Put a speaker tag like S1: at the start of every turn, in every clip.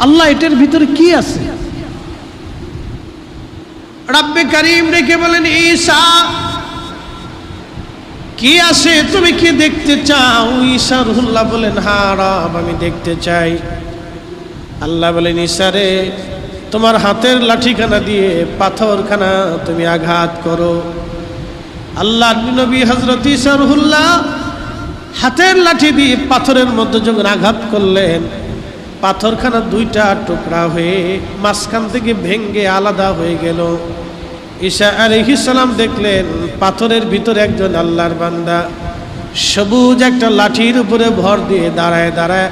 S1: আল্লাহ এটার ভিতরে কি আছে? রাব্বে কারিম রেখে বলেন, ঈশা, কি আছে? তুমি কি দেখতে চাও? ঈশা রুহুল্লাহ বলেন, হা রব, আমি দেখতে চাই। আল্লাহ বলেন ঈসা রে, তোমার হাতের লাঠিখানা দিয়ে পাথরখানা তুমি আঘাত করো। আল্লাহ নবী হজরত ঈসা রুহুল্লাহ হাতের লাঠি দিয়ে পাথরের মধ্যে যখন আঘাত করলেন পাথরখানা দুইটা টুকরা হয়ে মাঝখান থেকে ভেঙ্গে আলাদা হয়ে গেল। ঈশা আলহিসাল্লাম দেখলেন, পাথরের ভিতরে একজন আল্লাহর বান্দা। সবুজ একটা লাঠির উপরে ভর দিয়ে দাঁড়ায় দাঁড়ায়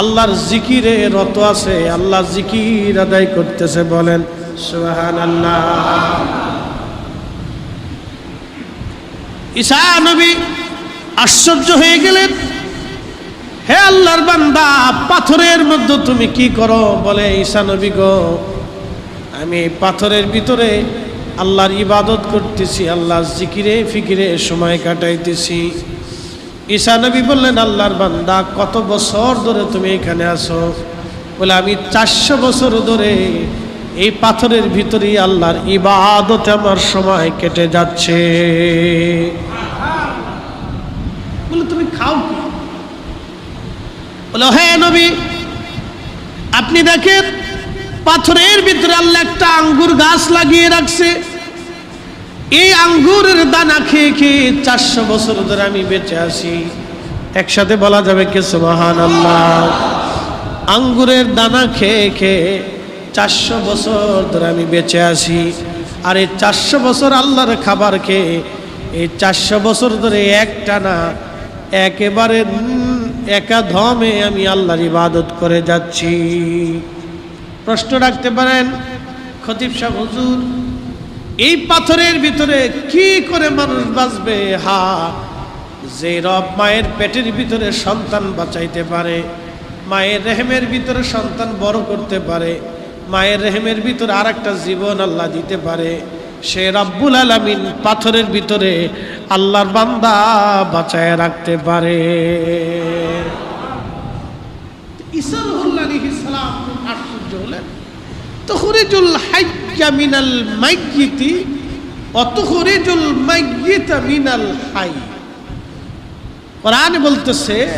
S1: আল্লাহর জিকিরে রত আছে, আল্লাহ জিকির আদায় করতেছে বলেন সোহান আল্লাহ ঈশা নবী আশ্চর্য হয়ে গেলেন হে আল্লাহর বান্দা, পাথরের মধ্যে তুমি কি করো? বলে ঈশা নবী গো, আমি পাথরের ভিতরে আল্লাহর ইবাদত করতেছি আল্লাহ জিকিরে ফিকিরে সময় কাটাইতেছি। ঈশা নবী বললেন, আল্লাহর বান্দা, কত বছর ধরে তুমি এখানে আসো বলে, আমি চারশো বছর ধরে এই পাথরের ভিতরেই আল্লাহর ইবাদতে আমার সময় কেটে যাচ্ছে। বলে, তুমি খাও কি? বলে হ্যাঁ নবী, আপনি দেখেন পাথরের ভিতরে আল্লাহ একটা আঙ্গুর গাছ লাগিয়ে রাখছে। এই আঙ্গুরের দানা খেয়ে খেয়ে চারশো বছর ধরে আমি বেঁচে আছি। একসাথে বলা যাবে কে মহান আল্লাহ আঙ্গুরের দানা খেয়ে খেয়ে চারশো বছর ধরে আমি বেঁচে আছি। আর এই চারশো বছর আল্লাহর খাবার খেয়ে, এই চারশো বছর ধরে একটা না একেবারে একা ধমে আমি আল্লাহর ইবাদত করে যাচ্ছি। প্রশ্ন রাখতে পারেন, খতিব সাহ হুজুর, এই পাথরের ভিতরে কি করে মানুষ বাঁচবে? হা, যে রব মায়ের পেটের ভিতরে সন্তান বাঁচাইতে পারে, মায়ের রেহেমের ভিতরে সন্তান বড় করতে পারে, মায়ের রেহেমের ভিতরে আর একটা জীবন আল্লাহ দিতে পারে সে রাব্বুল আলামিন পাথরের ভিতরে আল্লাহর বান্দা বাঁচায় রাখতে পারে। মিনাল হাই। বলতেছে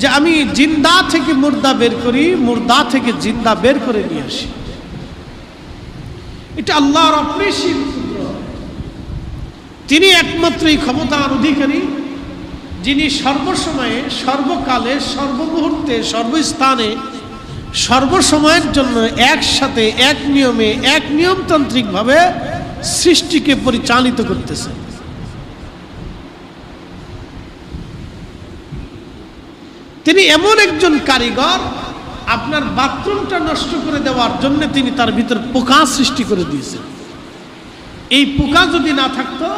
S1: যে আমি জিন্দা থেকে মুর্দা বের করি, মুর্দা থেকে জিন্দা বের করে নিয়ে আসি। এটা আল্লাহর অপরিসীম। তিনি একমাত্র এই ক্ষমতার অধিকারী, যিনি সর্বসময়ে, সর্বকালে, সর্বমুহূর্তে, সর্বস্থানে, সর্বসময়ের জন্য একসাথে, এক নিয়মে, এক নিয়মতান্ত্রিকভাবে সৃষ্টিকে পরিচালিত করতেছে তিনি এমন একজন কারিগর আপনার বাথরুমটা নষ্ট করে দেওয়ার জন্য তিনি তার ভিতর পোকা সৃষ্টি করে দিয়েছেন। এই পোকা যদি না থাকতো,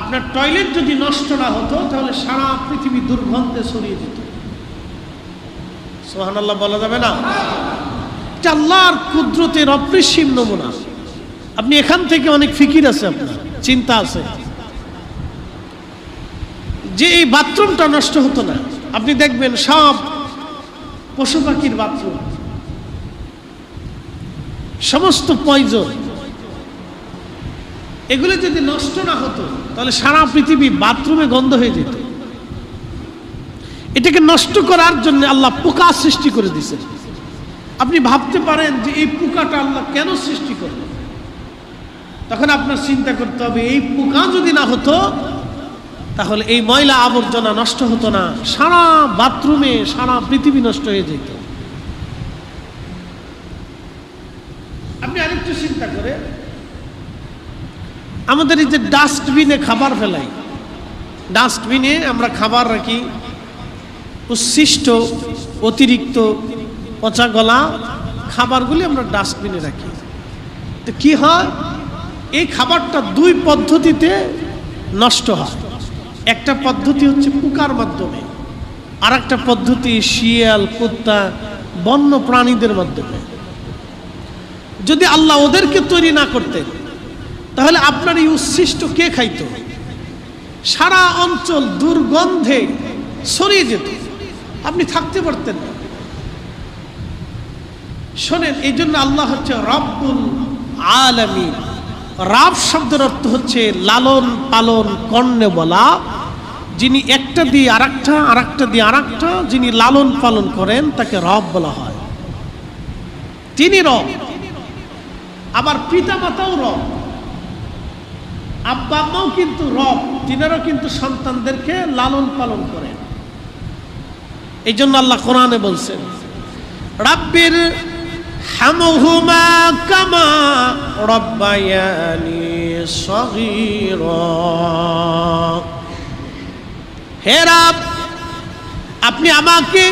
S1: আপনার টয়লেট যদি নষ্ট না হতো, তাহলে সারা পৃথিবী দুর্গন্ধে ছড়িয়ে যেত সোহান আল্লাহ বলা যাবে না? আল্লাহর কুদরতের অপরিসীম নমুনা। আপনি এখান থেকে অনেক ফিকির আছে আপনার, চিন্তা আছে। যে এই বাথরুমটা নষ্ট হতো না, আপনি দেখবেন সব পশু পাখির বাথরুম সমস্ত পয়জন এগুলো যদি নষ্ট না হতো, তাহলে সারা পৃথিবী বাথরুমে গন্ধ হয়ে যেত। এটাকে নষ্ট করার জন্য আল্লাহ পোকা সৃষ্টি করে দিয়েছেন। আপনি ভাবতে পারেন যে এই পোকাটা আল্লাহ কেন সৃষ্টি করলেন? তখন আপনার চিন্তা করতে হবে, এই পোকা যদি না হতো তাহলে এই ময়লা আবর্জনা নষ্ট হতো না, সারা বাথরুমে সারা পৃথিবী নষ্ট হয়ে যেত। আপনি আরেকটু চিন্তা করে আমাদের এই যে ডাস্টবিনে খাবার ফেলাই, ডাস্টবিনে আমরা খাবার রাখি, উচ্ছিষ্ট, অতিরিক্ত, পচা গলা, খাবারগুলি আমরা ডাস্টবিনে রাখি। তো কি হয়? এই খাবারটা দুই পদ্ধতিতে নষ্ট হয়। একটা পদ্ধতি হচ্ছে পোকার মাধ্যমে। আর একটা পদ্ধতি শিয়াল, কুত্তা, বন্য প্রাণীদের মাধ্যমে। যদি আল্লাহ ওদেরকে তৈরি না করতেন, তাহলে আপনার এই উচ্ছিষ্ট কে খাইতো? সারা অঞ্চল দুর্গন্ধে ছড়িয়ে যেত। আপনি থাকতে পারতেন না। শোনেন, এই জন্য আল্লাহ হচ্ছে রব্বুল আলমী শব্দের অর্থ হচ্ছে লালন পালন, কর্ণে বলা। যিনি একটা দিয়ে আরেকটা আরেকটা দিয়ে আরেকটা, যিনি লালন পালন করেন, তাকে রব বলা হয়। তিনি রব। আবার পিতা মাতাও রব। আব্বা আম্মাও কিন্তু রব। তিনারও কিন্তু সন্তানদেরকে লালন পালন করেন। এই জন্য আল্লাহ কোরআনে বলছেন, রাব্বির হামহুমা কামা রব্বায়ানি সগীরা। হে রাব, আপনি আমাকে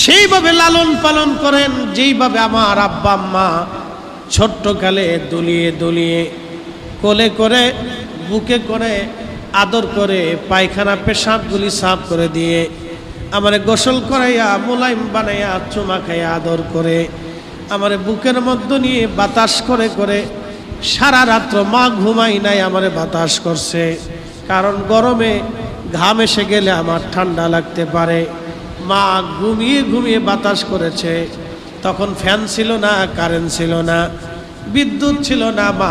S1: সেইভাবে লালন পালন করেন যেইভাবে আমার আব্বা আম্মা ছোট্টকালে দুলিয়ে দুলিয়ে কোলে করে, বুকে করে আদর করে পায়খানা পেশাবগুলি সাফ করে দিয়ে আমার গোসল করাইয়া মোলাইম বানাইয়া, চুমা খাইয়া আদর করে আমারে বুকের মধ্যে নিয়ে বাতাস করে করে সারা রাত্র মা ঘুমাই নাই, আমারে বাতাস করছে। কারণ গরমে ঘাম এসে গেলে আমার ঠান্ডা লাগতে পারে। মা ঘুমিয়ে ঘুমিয়ে বাতাস করেছে। তখন ফ্যান ছিল না, কারেন্ট ছিল না, বিদ্যুৎ ছিল না মা।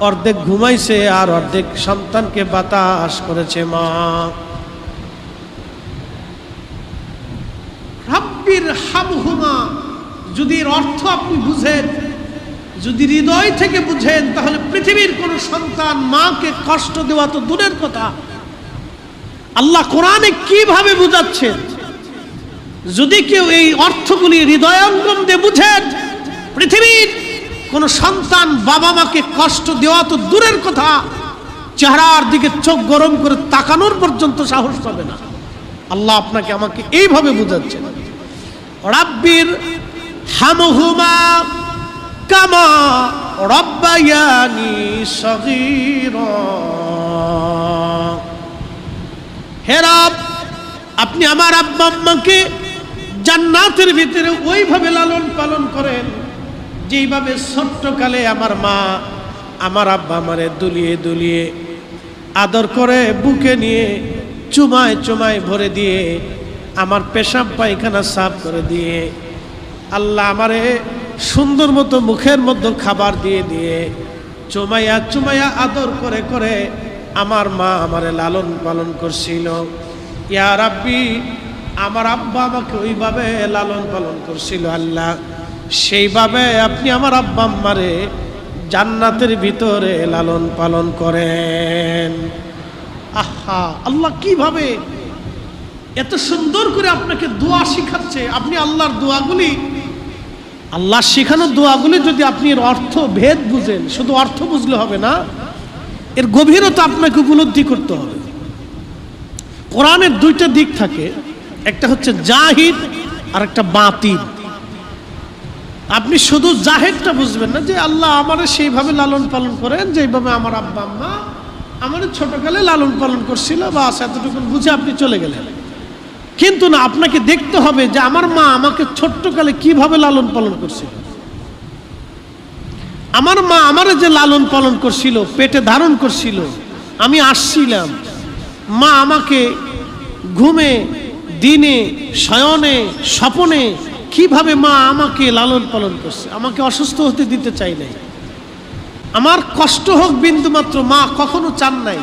S1: অর্ধেক ঘুমাইছে আর অর্ধেক সন্তানকে বাতাস করেছে মা রাব্বির হামহুমা যদি এর অর্থ আপনি বুঝেন, যদি হৃদয় থেকে বুঝেন, তাহলে পৃথিবীর কোন সন্তান মাকে কষ্ট দেওয়া তো দূরের কথা। আল্লাহ কোরআনে কীভাবে বুঝাচ্ছেন যদি কেউ এই অর্থগুলি হৃদয়ঙ্গম দিয়ে বুঝেন, পৃথিবীর কোন সন্তান বাবা মাকে কষ্ট দেওয়া তো দূরের কথা, চেহারার দিকে চোখ গরম করে তাকানোর পর্যন্ত সাহস পাবে না। আল্লাহ আপনাকে আমাকে এইভাবে বুঝাচ্ছেন। রাব্বির হামহুমা কামা রব্বায়ানি সগীরা। হে আপনি আমার আব্বা আম্মাকে জান্নাতের ভিতরে ওইভাবে লালন পালন করেন, যেইভাবে ছোট্টকালে আমার মা আমার আব্বা আমারে দুলিয়ে দুলিয়ে আদর করে বুকে নিয়ে চুমায় চুমায় ভরে দিয়ে আমার পেশাব পায়খানা সাফ করে দিয়ে আল্লাহ আমারে সুন্দর মতো মুখের মধ্যে খাবার দিয়ে দিয়ে চুমাইয়া চুমাইয়া আদর করে করে আমার মা আমারে লালন পালন করছিল। ইয়া রাব্বি, আমার আব্বা আমাকে ওইভাবে লালন পালন করছিল আল্লাহ। সেইভাবে আপনি আমার আব্বা আম্মারে জান্নাতের ভিতরে লালন পালন করেন। আহা, আল্লাহ কীভাবে এত সুন্দর করে আপনাকে দোয়া শিখাচ্ছে। আপনি আল্লাহর দোয়াগুলি আল্লাহ শেখানো দোয়াগুলি যদি আপনি এর অর্থ ভেদ বুঝেন, শুধু অর্থ বুঝলে হবে না, এর গভীরতা আপনাকে উপলব্ধি করতে হবে। কোরআনের দুইটা দিক থাকে, একটা হচ্ছে জাহিদ আর একটা বাতিল। আপনি শুধু জাহেদটা বুঝবেন না যে আল্লাহ আমার সেইভাবে লালন পালন করেন যেভাবে আমার আব্বা আম্মা আমার ছোটকালে লালন পালন করছিল বা এতটুকু বুঝে আপনি চলে গেলেন। কিন্তু না, আপনাকে দেখতে হবে যে আমার মা আমাকে ছোট্টকালে কীভাবে লালন পালন করছিল। আমার মা আমারে যে লালন পালন করছিল, পেটে ধারণ করছিল, আমি আসছিলাম। মা আমাকে ঘুমে, দিনে, শয়নে, স্বপনে কীভাবে মা আমাকে লালন পালন করছে? আমাকে অসুস্থ হতে দিতে চাই নাই। আমার কষ্ট হোক বিন্দু মাত্র মা কখনো চান নাই।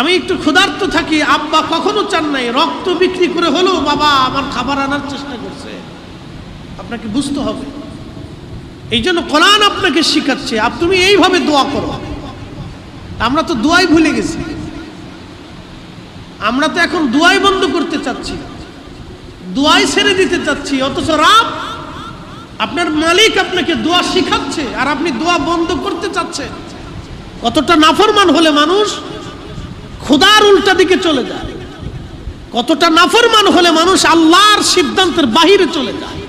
S1: আমি একটু ক্ষুধার্ত থাকি, আব্বা কখনো চান নাই, রক্ত বিক্রি করে হলেও বাবা আমার খাবার আনার চেষ্টা করছে। আপনাকে বুঝতে হবে। এই জন্য কোরআন আপনাকে শিখাচ্ছে আপ তুমি এইভাবে দোয়া করো। আমরা তো দোয়াই ভুলে গেছি। আমরা তো এখন দোয়াই বন্ধ করতে চাচ্ছি। দোয়াই ছেড়ে দিতে চাচ্ছি, অথচ রাম আপনার মালিক আপনাকে দোয়া শিখাচ্ছে, আর আপনি দোয়া বন্ধ করতে চাচ্ছেন। কতটা নাফরমান হলে মানুষ ক্ষুধার উল্টা দিকে চলে যায়। কতটা নাফরমান হলে মানুষ আল্লাহর সিদ্ধান্তের বাহিরে চলে যায়।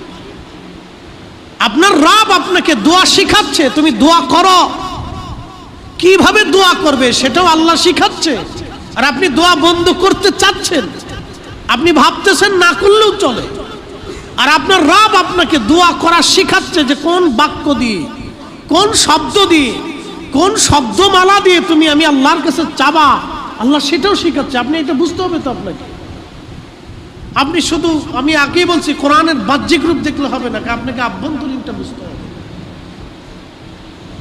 S1: আপনার রাব আপনাকে দোয়া শিখাচ্ছে, তুমি দোয়া করো। কীভাবে দোয়া করবে সেটাও আল্লাহ শিখাচ্ছে। আর আপনি দোয়া বন্ধ করতে চাচ্ছেন, আপনি ভাবতেছেন না করলেও চলে। আর আপনার রাব আপনাকে দোয়া করা শিখাচ্ছে যে কোন বাক্য দিয়ে, কোন শব্দ দিয়ে, কোন শব্দমালা দিয়ে তুমি আমি আল্লাহর কাছে চাবা। আল্লাহ সেটাও শিখাচ্ছে। আপনি এটা বুঝতে হবে তো আপনাকে। আপনি শুধু, আমি আগেই বলছি, কোরআনের বাহ্যিক রূপ দেখলে হবে না, আপনাকে আভ্যন্তরীণটা বুঝতে হবে।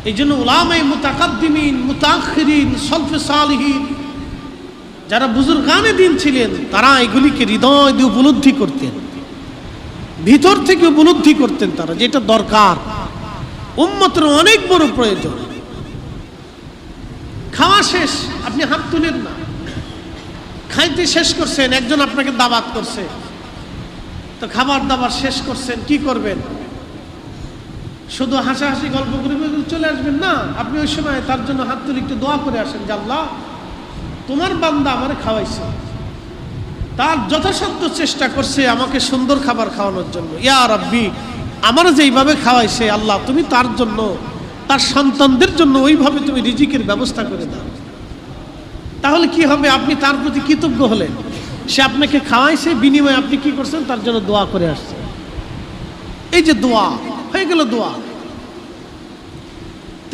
S1: এই জন্য ওলামাই মুতাকাদ্দিমিন মুতাখিরিন সলফে সালহীন, যারা বুজুর্গানে দিন ছিলেন, তারা এগুলিকে হৃদয় দিয়ে উপলব্ধি করতেন। ভিতর থেকে উপলব্ধি করতেন তারা, যেটা দরকার। উম্মতের অনেক বড় প্রয়োজন। খাওয়া শেষ, আপনি হাত তুলেন না। খাইতে শেষ করছেন, একজন আপনাকে দাবাত করছে। তো খাবার দাবার শেষ করছেন, কি করবেন? শুধু হাসাহাসি গল্প করে চলে আসবেন না, আপনি ওই সময় তার জন্য হাত তুলে একটু দোয়া করে আসেন আল্লাহ, তোমার বান্দা আমার খাওয়াইছে। তার যথাসাধ্য চেষ্টা করছে আমাকে সুন্দর খাবার খাওয়ানোর জন্য। ইয়া রব্বি, আমার যেইভাবে খাওয়াইছে, আল্লাহ, তুমি তার জন্য তার সন্তানদের জন্য ওইভাবে তুমি রিজিকের ব্যবস্থা করে দাও। তাহলে কি হবে? আপনি তার প্রতি কৃতজ্ঞ হলেন। সে আপনাকে খাওয়াইছে বিনিময়ে আপনি কি করছেন? তার জন্য দোয়া করে আসছেন এই যে দোয়া, হয়ে গেল দোয়া।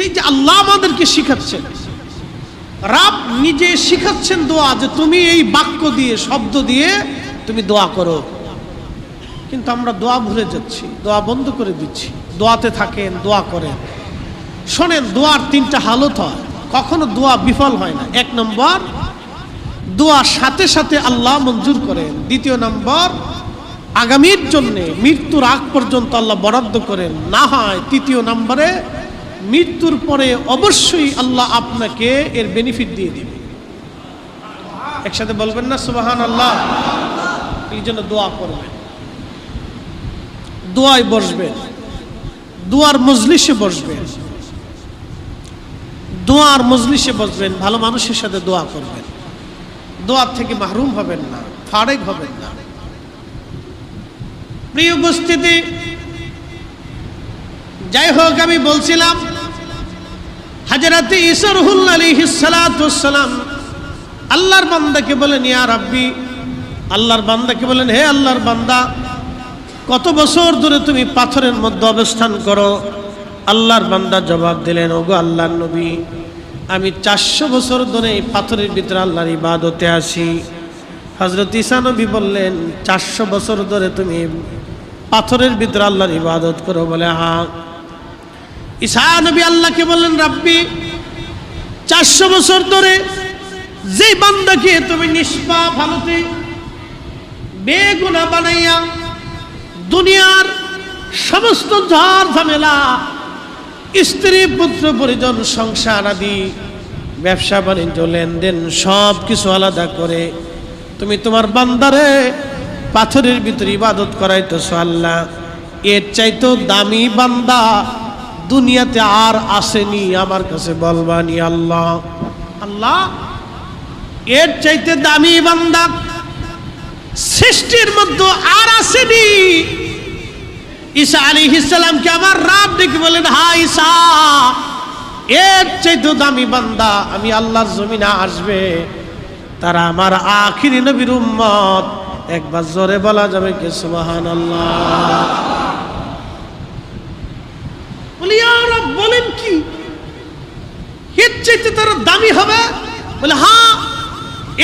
S1: এই যে আল্লাহ আমাদেরকে শিখাচ্ছেন। রাব নিজে শিখাচ্ছেন দোয়া যে তুমি এই বাক্য দিয়ে, শব্দ দিয়ে তুমি দোয়া করো। কিন্তু আমরা দোয়া ভুলে যাচ্ছি, দোয়া বন্ধ করে দিচ্ছি। দোয়াতে থাকেন, দোয়া করেন। শোনেন, দোয়ার তিনটা হালত হয়। কখনো দোয়া বিফল হয় না। এক নম্বর, দোয়া সাথে সাথে আল্লাহ মঞ্জুর করেন। দ্বিতীয় নম্বর, আগামীর জন্যে মৃত্যুর আগ পর্যন্ত আল্লাহ বরাদ্দ করেন। না হয় তৃতীয় নম্বরে, মৃত্যুর পরে অবশ্যই আল্লাহ আপনাকে এর বেনিফিট দিয়ে দিবে। একসাথে বলবেন না সুবাহান আল্লাহ এই জন্য দোয়া করবেন। দোয়ায় বসবেন। দোয়ার মজলিসে বসবেন। দোয়ার মজলিসে বসবেন, ভালো মানুষের সাথে দোয়া করবেন। দোয়ার থেকে মাহরুম হবেন না, ফারেক হবেন না। প্রিয় উপস্থিতি, যাই হোক, আমি বলছিলাম হাজারাতে ইসরহুল আলিহিসালাম আল্লাহর বান্দাকে বলেন, ইয়া রাব্বি আল্লাহর বান্দাকে বলেন, হে আল্লাহর বান্দা, কত বছর ধরে তুমি পাথরের মধ্যে অবস্থান করো? আল্লাহর বান্দা জবাব দিলেন, ওগো আল্লাহর নবী, আমি চারশো বছর ধরে এই পাথরের ভিতরে আল্লাহর ইবাদতে আসি হজরত ঈসা নবী বললেন, চারশো বছর ধরে তুমি পাথরের ভিতরে আল্লাহর ইবাদত করো। বলে হ্যাঁ ঈসা নবী আল্লাহকে বললেন, রাব্বি, চারশো বছর ধরে যে বান্দাকে তুমি নিষ্পাপ হালতে বেগুনা বানাইয়া দুনিয়ার সমস্ত ঝড় ঝামেলা স্ত্রী, পুত্র, পরিজন, সংসার আদি, ব্যবসা, বাণিজ্য, লেনদেন, সব কিছু আলাদা করে তুমি তোমার বান্দারে পাথরের ভিতরে ইবাদত করাইতেছো আল্লাহ। এর চাইতো দামি বান্দা দুনিয়াতে আর আসেনি আমার কাছে বলবানি আল্লাহ। আল্লাহ, এর চাইতে দামি বান্দা সৃষ্টির মধ্যে আর আসেনি। ঈসা আলী ইসালামকে আমার রাব ডেকে বলেন হা ঈসা, এর চাইতে দামি বান্দা, আমি আল্লাহর জমিনে আসবে। তারা আমার আখিরি নবীর উম্মত। একবার জোরে বলা যাবে কি সুবাহান আল্লাহ বলেন কি? এর চাইতে তারা দামি হবে? বলে হ্যাঁ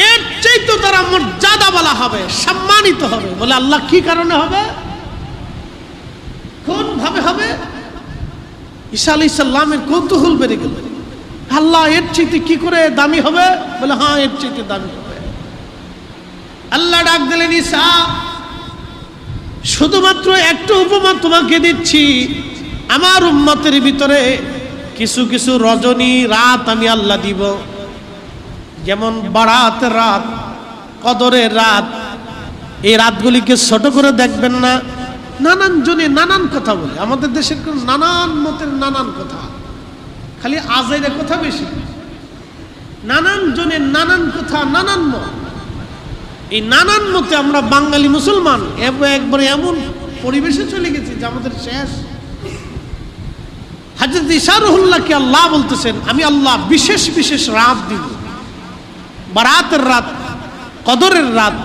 S1: এর চাইতে তারা মর্যাদা বলা হবে, সম্মানিত হবে। বলে, আল্লাহ কি কারণে হবে? কোন ভাবে হবে? ঈসা আলি সাল্লামের কৌতূহল বেড়ে গেল। আল্লাহ এর চাইতে কি করে দামি হবে? বলে হ্যাঁ এর চাইতে দামি হবে। আল্লাহ ডাক দিলেন, ঈসা, শুধুমাত্র একটু উপমা তোমাকে দিচ্ছি। আমার উম্মতের ভিতরে কিছু কিছু রজনী রাত আমি আল্লাহ দিব। যেমন বারাত রাত, কদরের রাত, এই রাতগুলিকে ছোট করে দেখবেন না। নানান জনে নানান কথা বলে। আমাদের দেশের কোন নানান মতের নানান কথা। খালি আজাইরা কথা বেশি। নানান জনের নানান কথা, নানান মত। এই নানান মতে আমরা বাঙালি মুসলমান। একবারে এমন পরিবেশে চলে গেছি যে আমাদের শেষ। হাজরত ইশারুল্লাহকে আল্লাহ বলতেছেন, আমি আল্লাহ বিশেষ বিশেষ রাত দিব। বারাতের রাত, কদরের রাত,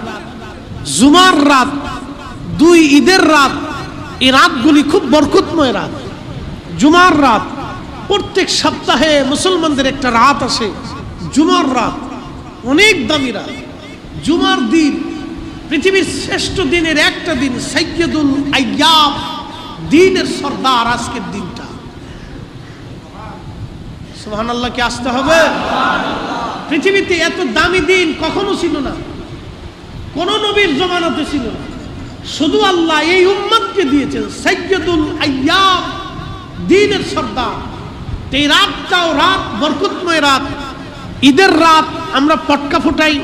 S1: জুমার রাত দুই ঈদের রাত, এই রাতগুলি খুব বরকতময় রাত। জুমার রাত, প্রত্যেক সপ্তাহে মুসলমানদের একটা রাত আসে, জুমার রাত, অনেক দামি রাত। জুমার দিন, পৃথিবীর শ্রেষ্ঠ দিনের একটা দিন সৈয়দুল আয়াব দিনের সর্দার আজকের দিনটা। সুহান আল্লাহকে আসতে হবে? পৃথিবীতে এত দামি দিন কখনো ছিল না। কোন নবীর জমানাতে ছিল না। শুধু আল্লাহ এই উম্মতকে দিয়েছেন। সৈয়দুল আয়াব দিনের সর্দার। এই রাতটাও রাত, বরকতময় রাত। ঈদের রাত আমরা পটকা ফুটাই,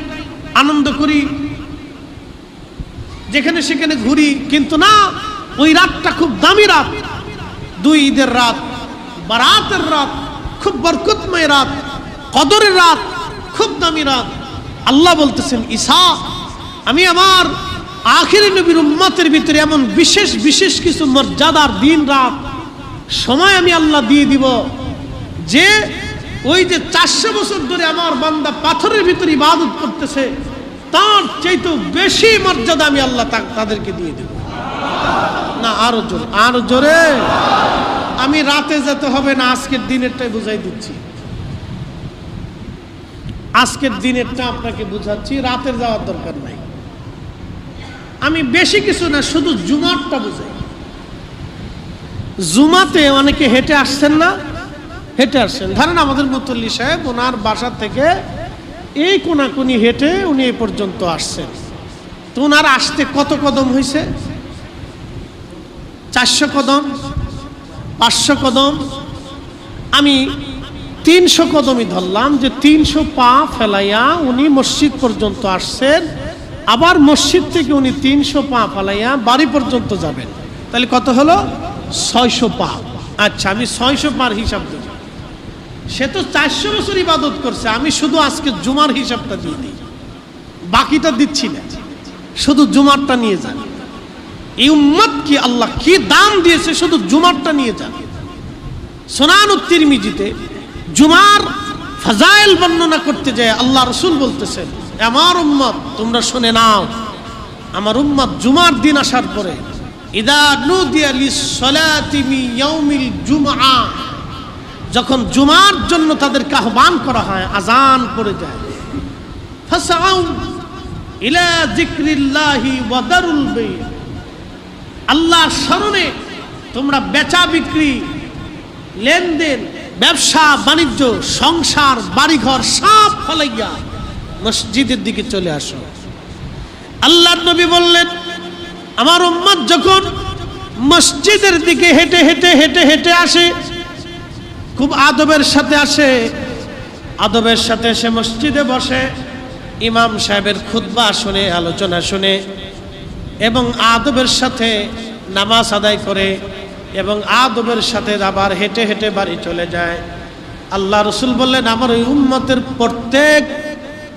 S1: আনন্দ করি। যেখানে সেখানে ঘুরি, কিন্তু না, ওই রাতটা খুব দামি রাত। দুই ঈদের রাত, বারাতের রাত, খুব বরকতময় রাত। কদরের রাত, খুব দামি রাত। আল্লাহ বলতেছেন, ঈশা, আমি আমার আখিরি নবীর উম্মতের ভিতরে এমন বিশেষ বিশেষ কিছু মর্যাদার দিন রাত সময় আমি আল্লাহ দিয়ে দিব যে ওই যে চারশো বছর ধরে আমার বান্দা পাথরের ভিতরে ইবাদত করতেছে, তার চাইতেও বেশি মর্যাদা আমি আল্লাহ তাদেরকে দিয়ে দেব। না, আরও জোরে আরও জোরে। আমি রাতে যেতে হবে না, আজকের দিনেরটাই বুঝাই দিচ্ছি। আজকের দিনেরটা আপনাকে বুঝাচ্ছি রাতের যাওয়ার দরকার নাই। আমি বেশি কিছু না, শুধু জুমারটা বুঝাই। জুমাতে অনেকে হেঁটে আসছেন না, হেঁটে আসছেন। ধরেন আমাদের মুতল্লি সাহেব, ওনার বাসা থেকে এই কোনাকুনি হেঁটে উনি এই পর্যন্ত আসছেন। তো ওনার আসতে কত কদম হয়েছে চারশো কদম? পাঁচশো কদম? আমি তিনশো কদমই ধরলাম যে তিনশো পা ফেলাইয়া উনি মসজিদ পর্যন্ত আসছেন। আবার মসজিদ থেকে উনি তিনশো পা ফেলাইয়া বাড়ি পর্যন্ত যাবেন। তাহলে কত হলো? ছয়শো পা। আচ্ছা আমি ছয়শো পার হিসাব দেব। সে তো চারশো বছর ইবাদত করছে, আমি শুধু আজকে জুমার হিসাবটা দিয়ে দিই। বাকিটা দিচ্ছি না। শুধু জুমারটা নিয়ে যান। এই উম্মত কি আল্লাহ কি দাম দিয়েছে, শুধু জুমারটা নিয়ে যান। সোনান তিরমিজিতে জুমার ফাজাইল বর্ণনা করতে যায়, আল্লাহ রসুল বলতেছেন আমার উম্মত, তোমরা শুনে নাও। আমার উম্মত জুমার দিন আসার পরে যখন জুমার জন্য তাদেরকে আহ্বান করা হয় আজান করে যায়। আল্লাহর স্মরণে তোমরা বেচা বিক্রি, লেনদেন, ব্যবসা, বাণিজ্য, সংসার, বাড়িঘর সব ফলাইয়া মসজিদের দিকে চলে আসো। আল্লাহ নবী বললেন, আমার উম্মত যখন মসজিদের দিকে হেঁটে হেঁটে হেঁটে হেঁটে আসে, খুব আদবের সাথে আসে। আদবের সাথে সে মসজিদে বসে, ইমাম সাহেবের খুতবা শুনে, আলোচনা শুনে এবং আদবের সাথে নামাজ আদায় করে এবং আদবের সাথে আবার হেঁটে হেঁটে বাড়ি চলে যায়। আল্লাহ রসুল বললেন, আমার ওই উম্মতের প্রত্যেক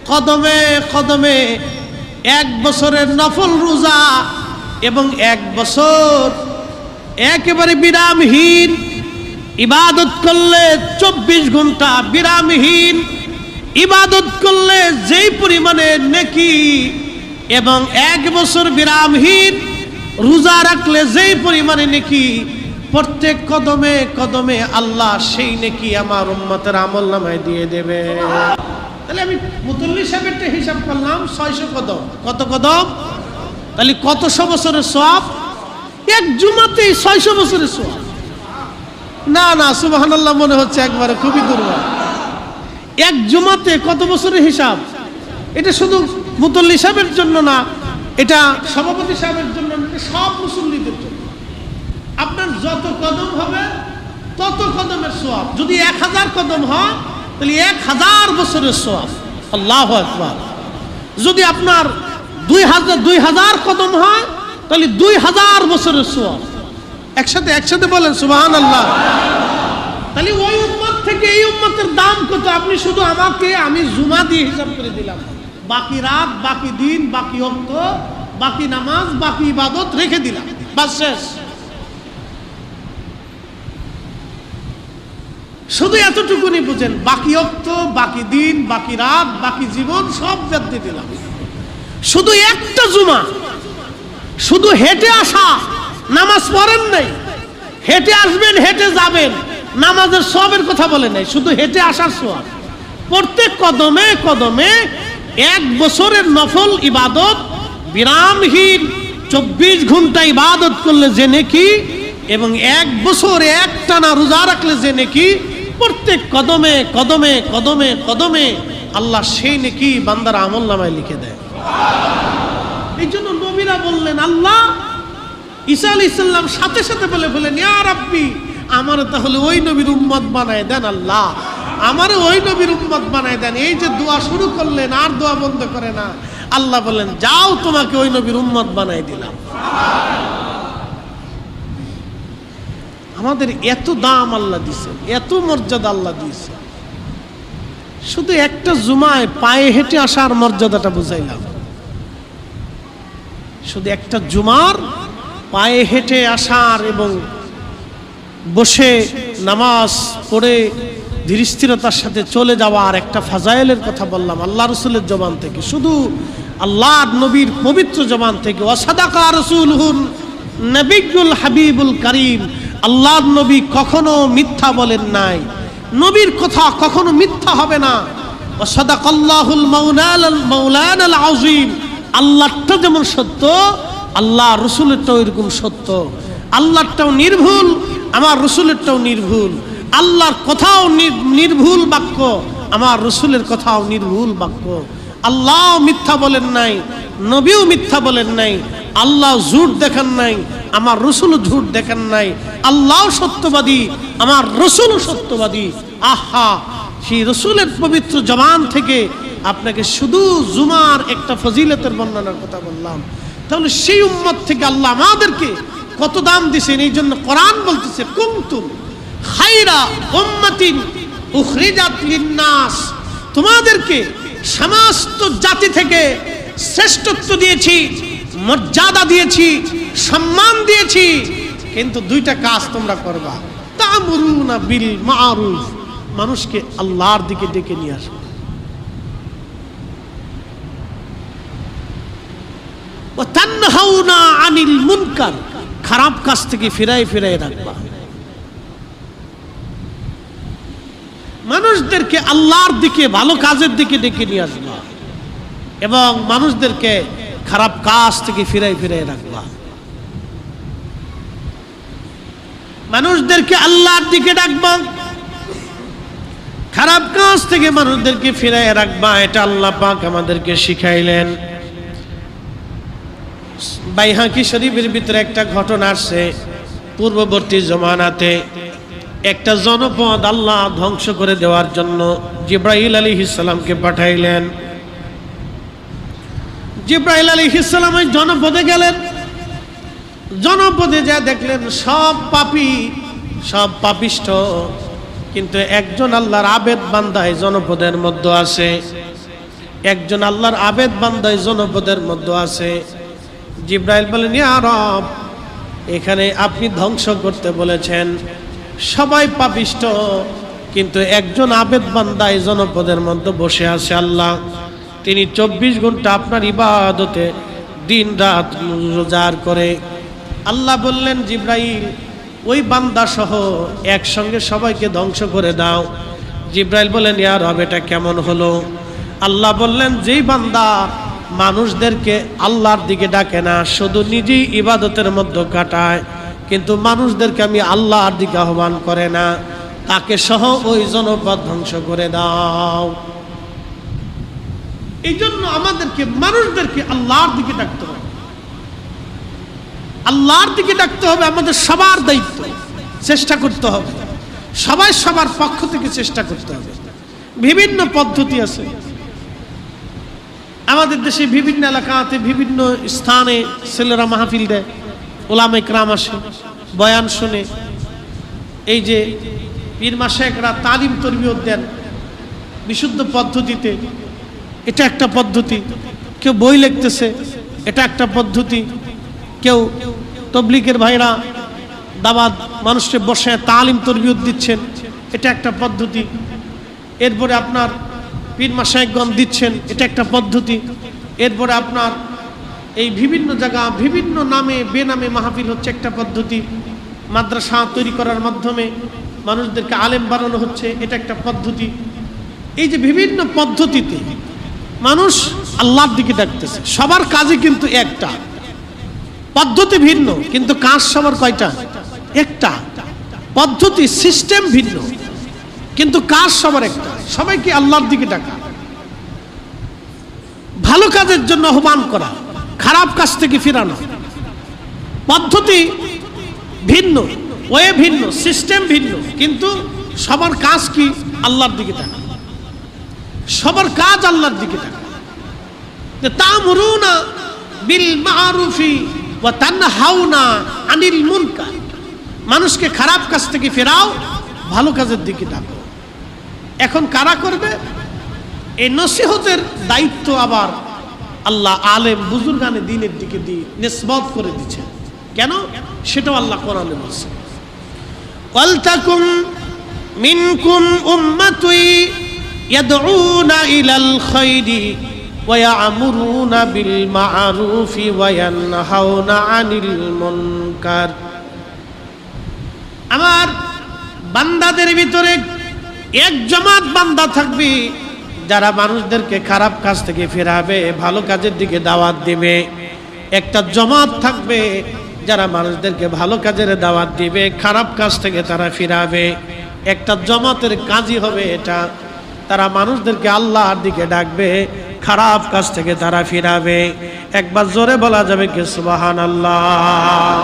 S1: কদমে কদমে এক বছরের নফল রোজা এবং এক বছর একেবারে বিরামহীন। ইবাদত করলে চব্বিশ ঘণ্টা বিরামহীন। ইবাদত করলে যেই পরিমাণে নেকি এবং এক বছর বিরামহীন। রোজা রাখলে যেই পরিমাণে নেকি, প্রত্যেক কদমে কদমে আল্লাহ সেই নেকি আমার উম্মতের আমল নামায় দিয়ে দেবে। তাহলে আমি মুতল্লি সাহেবেরটা হিসাব করলাম ছয়শো কদম। কত কদম? তাহলে কতশো বছরের সব এক জুমাতেই ছয়শো বছরের সব না না সুবাহান্লাহ মনে হচ্ছে একবারে খুবই দুর্বল। এক জুমাতে কত বছরের হিসাব? এটা শুধু মুতল্লি সাহেবের জন্য না এটা সভাপতি সাহেবের জন্য না, সব মুসল্লিদের জন্য। আপনার যত কদম হবে তত কদমের সোয়াব যদি এক হাজার কদম হয় তাহলে এক হাজার বছরের সোয়াব আল্লাহ একবার যদি আপনার দুই হাজার দুই হাজার কদম হয়, তাহলে দুই হাজার বছরের সোয়াব একসাথে একসাথে বলেন সুবাহান আল্লাহ তাহলে ওই উম্মত থেকে এই উম্মতের দাম কত? আপনি শুধু আমাকে, আমি জুমা দিয়ে হিসাব করে দিলাম। বাকি রাত, বাকি দিন, বাকি অক্ত বাকি নামাজ, বাকি ইবাদত রেখে দিলাম। বাস শেষ। শুধু এতটুকুনি বুঝেন, বাকি অক্ত, বাকি দিন, বাকি রাত, বাকি জীবন, সব দিয়ে দিলাম। শুধু একটা জুমা, শুধু হেঁটে আসা, নামাজ পড়েন নাই, হেঁটে আসবেন, হেঁটে যাবেন, নামাজের সবের কথা বলে নাই, শুধু হেঁটে আসার সব প্রত্যেক কদমে কদমে এক বছরের নফল ইবাদত, বিরামহীন, চব্বিশ ঘণ্টা ইবাদত করলে যে নেকি এবং এক বছর এক টানা রোজা রাখলে যে নেকি প্রত্যেক কদমে কদমে কদমে কদমে আল্লাহ সেই নেকি বান্দার আমল নামায় লিখে দেয়। এই জন্য নবীরা বললেন, আল্লাহ, ঈসা আলী ইসলাম সাথে সাথে বলে বলেন ইয়া রাব্বি, আমার তাহলে ওই নবীর উম্মত বানায় দেন আল্লাহ। আমারও ওই নবীর উম্মত বানায় দেন। এই যে দোয়া শুরু করলেন, আর দোয়া বন্ধ করে না। আল্লাহ বলেন যাও, তোমাকে ওই নবীর উম্মত বানায় দিলাম। আমাদের এত দাম আল্লাহ দিছে, এত মর্যাদা আল্লাহ দিয়েছে শুধু একটা জুমায় পায়ে হেঁটে আসার মর্যাদাটা বুঝাইলাম। শুধু একটা জুমার পায়ে হেঁটে আসার এবং বসে নামাজ পড়ে ধীরস্থিরতার সাথে চলে যাওয়ার একটা ফাজাইলের কথা বললাম আল্লাহ রসুলের জবান থেকে। শুধু আল্লাহ নবীর পবিত্র জবান থেকে। অসাদাকা রসুল হুন নবিগুল হাবিবুল করিম। আল্লাহ নবী কখনো মিথ্যা বলেন নাই। নবীর কথা কখনো মিথ্যা হবে না। অসাদাকাল্লাহুল মৌলান মৌলান আল আজিম আল্লাহটা যেমন সত্য আল্লাহ রসুলেরটাও এরকম সত্য। আল্লাহটাও নির্ভুল, আমার রসুলেরটাও নির্ভুল। আল্লাহর কথাও নির- নির্ভুল বাক্য, আমার রসুলের কথাও নির্ভুল বাক্য। আল্লাহ মিথ্যা বলেন নাই, নবীও মিথ্যা বলেন নাই। আল্লাহ ঝুট দেখান নাই, আমার রসুল ঝুট দেখান নাই, আল্লাহ সত্যবাদী, আমার রসুল সত্যবাদী। আহা, সেই রসুলের পবিত্র জবান থেকে আপনাকে শুধু জুমার একটা ফজিলতের বর্ণনার কথা বললাম। তাহলে সেই উম্মত থেকে আল্লাহ আমাদেরকে কত দাম দিছেন? এই জন্য কোরআন বলতেছে কুমতুম খাইরা উম্মাতিন উখরিজাত লিন্নাস। তোমাদেরকে সমস্ত জাতি থেকে শ্রেষ্ঠত্ব দিয়েছি। মর্যাদা দিয়েছি, সম্মান দিয়েছি, কিন্তু দুইটা কাজ তোমরা করবা। তামরুনা বিল মারুফ। মানুষকে আল্লাহর দিকে ডেকে নিয়ে আসবে ও তানহাউনা আনিল মুনকার। খারাপ কাজ থেকে ফিরাই ফিরাই রাখবা। মানুষদেরকে আল্লাহর দিকে, ভালো কাজের দিকে ডেকে নিয়ে আসবা। এবং মানুষদেরকে খারাপ কাজ থেকে ফিরাই ফিরাই রাখবা। মানুষদেরকে আল্লাহর দিকে ডাকবা। খারাপ কাজ থেকে মানুষদেরকে ফিরাই রাখবা, এটা আল্লাহ পাক আমাদেরকে শিখাইলেন। বাইহাকি শরীফের ভিতরে একটা ঘটনা আসছে পূর্ববর্তী জমানাতে একটা জনপদ আল্লাহ ধ্বংস করে দেওয়ার জন্য জিব্রাহিল আলী ইসলামকে পাঠাইলেন। জিব্রাহিল আলী ইসলাম ওই জনপদে গেলেন। জনপদে যা দেখলেন, সব পাপি, সব পাপিষ্ট কিন্তু একজন আল্লাহর আবেদ বান্দায় জনপদের মধ্যে আছে। একজন আল্লাহর আবেদ বান্দায় জনপদের মধ্যে আছে। জিব্রাইল বলেন, ইয়া রব, এখানে আপনি ধ্বংস করতে বলেছেন। সবাই পাপিষ্ট কিন্তু একজন আবেদ বান্দা এই জনপদের মধ্যে বসে আছে আল্লাহ। তিনি চব্বিশ ঘণ্টা আপনার ইবাদতে দিন রাত রোজার করে। আল্লাহ বললেন, জিব্রাইল, ওই বান্দা সহ একসঙ্গে সবাইকে ধ্বংস করে দাও। জিব্রাইল বলেন ইয়ার হবে এটা কেমন হলো? আল্লাহ বললেন, যেই বান্দা মানুষদেরকে আল্লাহর দিকে ডাকে না, শুধু নিজেই ইবাদতের মধ্যে কাটায়, কিন্তু মানুষদেরকে আমি আল্লাহর দিকে আহ্বান করে না, তাকে সহ ওই জনপদ ধ্বংস করে দাও। এই জন্য আমাদেরকে, মানুষদেরকে আল্লাহর দিকে ডাকতে হবে। আল্লাহর দিকে ডাকতে হবে, আমাদের সবার দায়িত্ব। চেষ্টা করতে হবে। সবাই সবার পক্ষ থেকে চেষ্টা করতে হবে। বিভিন্ন পদ্ধতি আছে। আমাদের দেশে বিভিন্ন এলাকাতে, বিভিন্ন স্থানে ছেলেরা মাহফিল দেয়। ওলামে ক্রাম আসে, বয়ান শুনে। এই যে পীর মাসেকরা তালিম তরবিয়ত দেন। বিশুদ্ধ পদ্ধতিতে এটা একটা পদ্ধতি। কেউ বই লিখতেছে, এটা একটা পদ্ধতি। কেউ তবলিকের ভাইরা দাবাদ মানুষকে বসে তালিম তরবিয়ত দিচ্ছেন, এটা একটা পদ্ধতি। এরপরে আপনার পীর মাসায়কগণ দিচ্ছেন, এটা একটা পদ্ধতি। এরপরে আপনার এই বিভিন্ন জায়গা, বিভিন্ন নামে, বেনামে মাহফিল হচ্ছে একটা পদ্ধতি। মাদ্রাসা তৈরি করার মাধ্যমে মানুষদেরকে আলেম বানানো হচ্ছে, এটা একটা পদ্ধতি। এই যে বিভিন্ন পদ্ধতিতে মানুষ আল্লাহর দিকে ডাকতেছে। সবার কাজে কিন্তু একটা। পদ্ধতি ভিন্ন, কিন্তু কাজ সবার কয়টা? একটা। পদ্ধতি সিস্টেম ভিন্ন, কিন্তু কাজ সবার একটা। সবাইকে আল্লাহর দিকে ডাকা? ভালো কাজের জন্য আহ্বান করা, খারাপ কাজ থেকে ফিরানো। পদ্ধতি ভিন্ন ওয়ে ভিন্ন সিস্টেম ভিন্ন, কিন্তু সবার কাজ কি আল্লাহর দিকে টাকা সবার কাজ আল্লাহর দিকে টাকা তামরুনা বিল মারুফি ওয়া তানহাউনা আনিল মুনকার। মানুষকে খারাপ কাজ থেকে ফেরাও, ভালো কাজের দিকে ডাকো। এখন কারা করবে? এই নসিহতের দায়িত্ব আবার আল্লাহ আলেম বুজুর্গানে দিনের দিকে দিয়ে নিসবত করে দিচ্ছে কেন? সেটাও আল্লাহ কোরআনে বলছে। মিনকুম উম্মাতুই ইয়াদউনা ইলাল খাইরি ويأمرون بالمعروف وينهون عن المنكر আমার বান্দাদের ভিতরে এক জমাত বান্দা থাকবে যারা মানুষদেরকে খারাপ কাজ থেকে ফেরাবে ভালো কাজের দিকে দাওয়াত দিবে একটা জমাত থাকবে যারা মানুষদেরকে ভালো কাজের দাওয়াত দিবে খারাপ কাজ থেকে তারা ফিরাবে একটা জমাতের কাজই হবে এটা তারা মানুষদেরকে আল্লাহর দিকে ডাকবে, খারাপ কাজ থেকে তারা ফিরাবে। একবার জোরে বলা যাবে কে সুবাহান আল্লাহ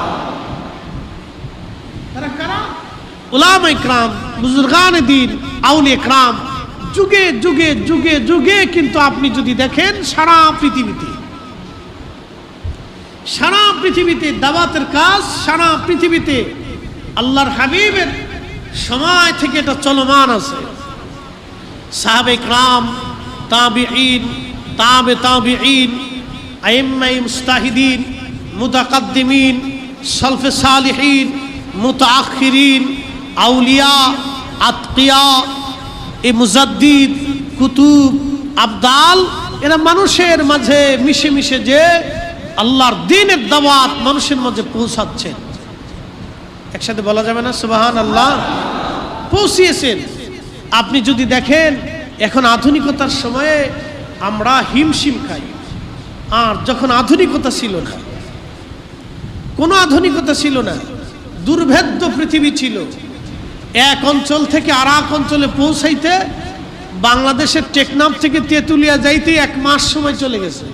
S1: উলাম ইকরাম, বুজুর্গান দিন আউল ইকরাম, যুগে যুগে যুগে যুগে কিন্তু আপনি যদি দেখেন সারা পৃথিবীতে সারা পৃথিবীতে দাওয়াতের কাজ, সারা পৃথিবীতে আল্লাহর হাবিবের সময় থেকে এটা চলমান আছে। সাহাবে ইকরাম, তাবিঈন, তাবে তাবিঈন আইম্মাই মুস্তাহিদিন, মুতাকাদ্দিমিন, সলফে সালিহিন, মুতাআখিরিন, আউলিয়া, আতকিয়া, এ মুজাদ্দিদ, কুতুব, আবদাল, এরা মানুষের মাঝে মিশে মিশে যে আল্লাহর দিনের দাওয়াত মানুষের মাঝে পৌঁছাচ্ছেন একসাথে বলা যাবে না? সুবাহান আল্লাহ পৌঁছিয়েছেন। আপনি যদি দেখেন, এখন আধুনিকতার সময়ে আমরা হিমশিম খাই। আর যখন আধুনিকতা ছিল না, কোনো আধুনিকতা ছিল না, দুর্ভেদ্য পৃথিবী ছিল। এক অঞ্চল থেকে আর এক অঞ্চলে পৌঁছাইতে বাংলাদেশের টেকনাফ থেকে তেঁতুলিয়া যাইতে এক মাস সময় চলে গেছে।